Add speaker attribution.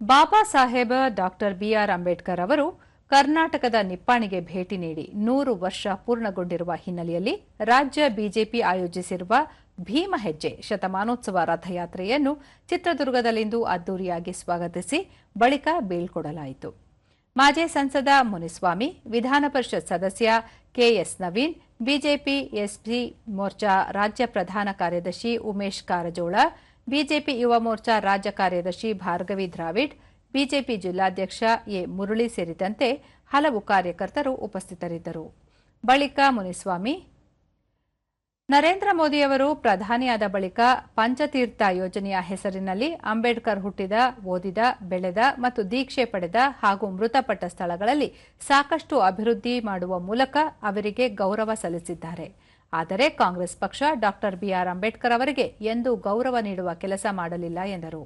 Speaker 1: Baba Saheb doctor B R Ambedkar ಅವರು ಕರ್ನಾಟಕದ ನಿಪ್ಪಾಣಿಗೆ ಭೇಟಿ ನೀಡಿ ನೂರು ವರ್ಷ ಪೂರ್ಣಗೊಂಡಿರುವ ಹಿನ್ನೆಲೆಯಲ್ಲಿ ರಾಜ್ಯ ಬಿಜೆಪಿ ಆಯೋಜಿಸಿರುವ ಭೀಮ ಹೆಜ್ಜೆ ಶತಮಾನೋತ್ಸವ ರಥಯಾತ್ರೆಯನ್ನು ಚಿತ್ರದುರ್ಗದಲ್ಲಿಂದು ಅದ್ದೂರಿಯಾಗಿ ಸ್ವಾಗತಿಸಿ ಬಳಿಕ ಬೀಳ್ಕೊಡಲಾಯಿತು. ಮಾಜಿ ಸಂಸದ ಮುನಿಸ್ವಾಮಿ, ವಿಧಾನ ಪರಿಷತ್ ಸದಸ್ಯ ಕೆಎಸ್ ನವೀನ್, ಬಿಜೆಪಿ ಎಸ್ಪಿ ಮೋರ್ಚಾ ರಾಜ್ಯ ಪ್ರಧಾನ ಕಾರ್ಯದರ್ಶಿ ಉಮೇಶ್ ಕಾರಜೋಳ, ಬಿಜೆಪಿ ಯುವ ಮೋರ್ಚಾ ರಾಜ್ಯ ಕಾರ್ಯದರ್ಶಿ ಭಾರ್ಗವಿ ದ್ರಾವಿಡ್, ಬಿಜೆಪಿ ಜಿಲ್ಲಾಧ್ಯಕ್ಷ ಎ ಮುರಳಿ ಸೇರಿದಂತೆ ಹಲವು ಕಾರ್ಯಕರ್ತರು ಉಪಸ್ಥಿತರಿದ್ದರು. ಬಳಿಕ ಮುನಿಸ್ವಾಮಿ ನರೇಂದ್ರ ಮೋದಿಯವರು ಪ್ರಧಾನಿಯಾದ ಬಳಿಕ ಪಂಚತೀರ್ಥ ಯೋಜನೆಯ ಹೆಸರಿನಲ್ಲಿ ಅಂಬೇಡ್ಕರ್ ಹುಟ್ಟಿದ, ಓದಿದ, ಬೆಳೆದ ಮತ್ತು ದೀಕ್ಷೆ ಪಡೆದ ಹಾಗೂ ಮೃತಪಟ್ಟ ಸ್ಥಳಗಳಲ್ಲಿ ಸಾಕಷ್ಟು ಅಭಿವೃದ್ಧಿ ಮಾಡುವ ಮೂಲಕ ಅವರಿಗೆ ಗೌರವ ಸಲ್ಲಿಸಿದ್ದಾರೆ. ಆದರೆ ಕಾಂಗ್ರೆಸ್ ಪಕ್ಷ ಡಾಕ್ಟರ್ ಬಿಆರ್ ಅಂಬೇಡ್ಕರ್ ಅವರಿಗೆ ಎಂದೂ ಗೌರವ ನೀಡುವ ಕೆಲಸ ಮಾಡಲಿಲ್ಲ ಎಂದರು.